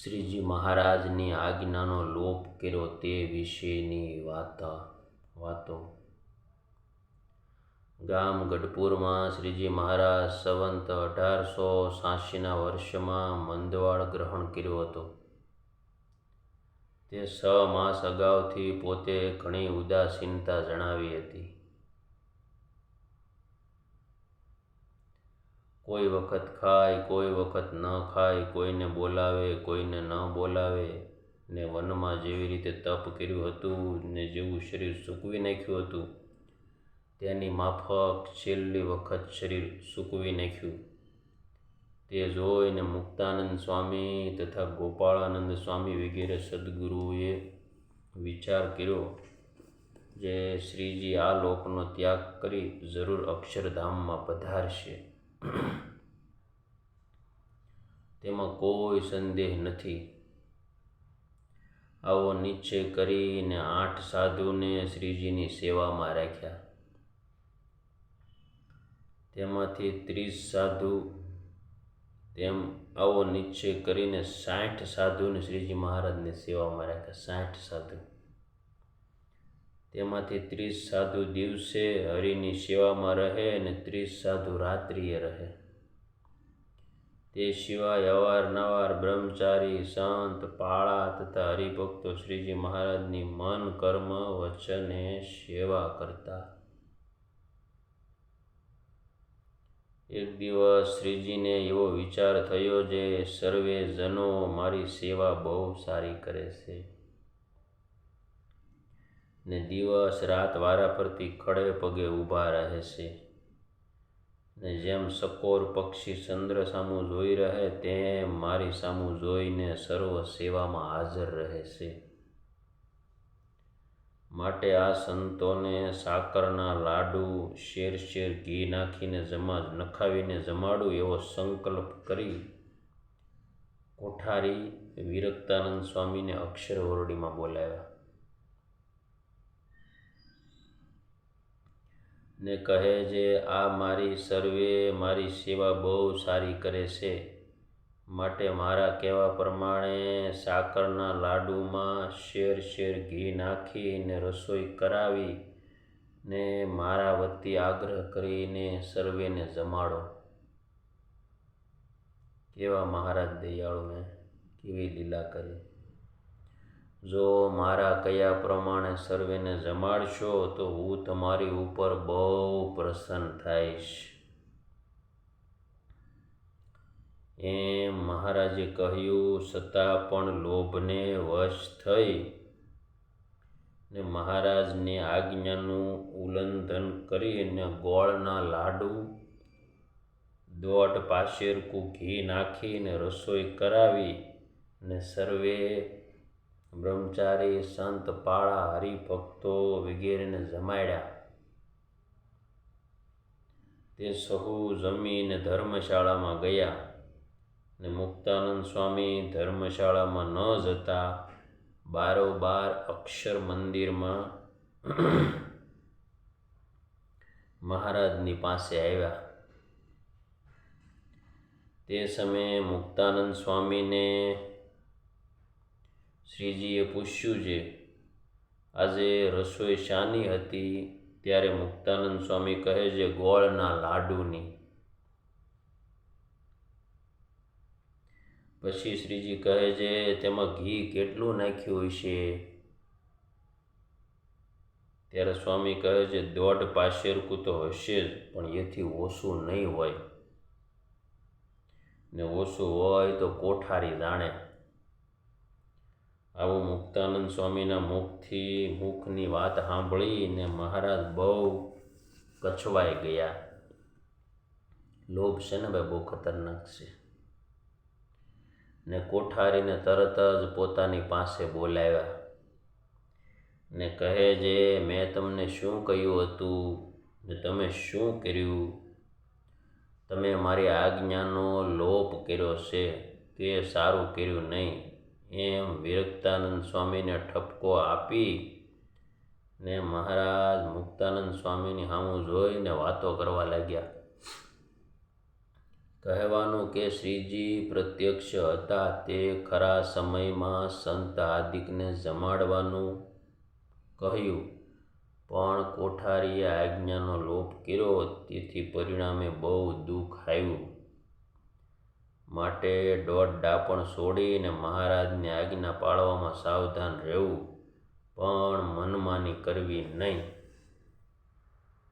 શ્રીજી મહારાજની આજ્ઞાનો લોપ કર્યો તે વિશેની વાતા, વાતો. ગામ ગઢપુરમાં શ્રીજી મહારાજ સંવંત અઢારસો સાંસીના વર્ષમાં મંદવાળ ગ્રહણ કર્યો હતો. તે છ માસ અગાઉથી પોતે ઘણી ઉદાસીનતા જણાવી હતી. કોઈ વખત ખાય, કોઈ વખત ન ખાય, કોઈને બોલાવે, કોઈને ન બોલાવે, ને વનમાં જેવી રીતે તપ કર્યું હતું, ને જેવું શરીર સૂકવી નાખ્યું હતું, તેની માફક છેલ્લી વખત શરીર સૂકવી નાખ્યું. તે જોઈને મુક્તાનંદ સ્વામી તથા ગોપાળાનંદ સ્વામી વગેરે સદગુરુએ વિચાર કર્યો જે શ્રીજી આ લોકનો ત્યાગ કરી જરૂર અક્ષરધામમાં પધારશે. તેમાં કોઈ સંદેહ નથી. આવો નિશ્ચય કરીને આઠ સાધુને શ્રીજીની સેવામાં રાખ્યા. તેમાંથી ત્રીસ સાધુ તેમ આવો નિશ્ચય કરીને સાઠ સાધુને શ્રીજી મહારાજની સેવામાં રાખ્યા. સાઠ સાધુ. તેમાંથી ત્રીસ સાધુ દિવસે હરિની સેવામાં રહે અને ત્રીસ સાધુ રાત્રિએ રહે. તે સિવાય અવારનવાર બ્રહ્મચારી, સંત, પાળા તથા હરિભક્તો શ્રીજી મહારાજની મન, કર્મ, વચને સેવા કરતા. એક દિવસ શ્રીજીને એવો વિચાર થયો જે સર્વે જનો મારી સેવા બહુ સારી કરે છે. ને દિવસ રાત વારા ફરતી ખડે પગે ઊભા રહે છે. ને જેમ સકોર પક્ષી ચંદ્ર સામું જોઈ રહે, તેમ મારી સામું જોઈને સર્વ સેવામાં હાજર રહે છે. માટે આ સંતોને સાકરના લાડુ શેર શેર ઘી નાખીને જમા નખાવીને જમાડું એવો સંકલ્પ કરી કોઠારી વિરક્તાનંદ સ્વામીને અક્ષર ઓરડીમાં બોલાવ્યા. ને કહે છે આ મારી સર્વે, મારી સેવા બહુ સારી કરે છે. માટે મારા કહેવા પ્રમાણે સાકરના લાડુમાં શેર શેર ઘી નાખીને રસોઈ કરાવી ને મારા વતી આગ્રહ કરીને સર્વેને જમાડો. કેવા મહારાજ દયાળુ મેં કેવી લીલા કરી. જો મારા કયા પ્રમાણે સર્વેને જમાડશો, તો હું તમારી ઉપર બહુ પ્રસન્ન થઈશ. એમ મહારાજે કહ્યું છતાં પણ લોભને વશ થઈ. ને મહારાજની આજ્ઞાનું ઉલ્લંઘન કરીને ગોળના લાડુ દોઢ પાશેરકું ઘી નાખીને રસોઈ કરાવી ને સર્વે બ્રહ્મચારી સંત પાળા હરિભક્તો વગેરેને જમાડ્યા. તે સહુ જમીને ધર્મશાળામાં ગયા ને મુક્તાનંદ સ્વામી ધર્મશાળામાં ન જતા બારોબાર અક્ષર મંદિરમાં મહારાજની પાસે આવ્યા. તે સમયે મુક્તાનંદ સ્વામીને શ્રીજીએ પૂછ્યું છે આજે રસોઈ શાની હતી ત્યારે મુક્તાનંદ સ્વામી કહે છે, ગોળના લાડુની. પછી શ્રીજી કહે છે, તેમાં ઘી કેટલું નાખ્યું હશે ત્યારે સ્વામી કહે છે, દોઢ પાશેરકું તો હશે જ, પણ એથી ઓછું નહીં હોય. ને ઓછું હોય તો કોઠારી જાણે. આવું મુક્તાનંદ સ્વામીના મુખથી મુખની વાત સાંભળીને મહારાજ બહુ કચવાઈ ગયા. લોભ છે ને ભાઈ, બહુ ખતરનાક છે. ને કોઠારીને તરત જ પોતાની પાસે બોલાવ્યા ને કહે જે મેં તમને શું કહ્યું હતું? ને તમે શું કર્યું? તમે મારી આજ્ઞાનો લોપ કર્યો છે. તે સારું કર્યું નહીં. એમ વિરક્તાનંદ સ્વામીને ઠપકો આપી ને મહારાજ મુક્તાનંદ સ્વામીની સામું જોઈને વાતો કરવા લાગ્યા. કહેવાનું કે શ્રીજી પ્રત્યક્ષ હતા તે ખરા સમયમાં સંત હાર્દિકને જમાડવાનું કહ્યું. પણ કોઠારીએ આજ્ઞાનો લોપ કર્યો, તેથી પરિણામે બહુ દુઃખ આવ્યું. માટે દોઢ ડાપણ છોડીને મહારાજની આજ્ઞા પાળવામાં સાવધાન રહેવું પણ મનમાની કરવી નહીં.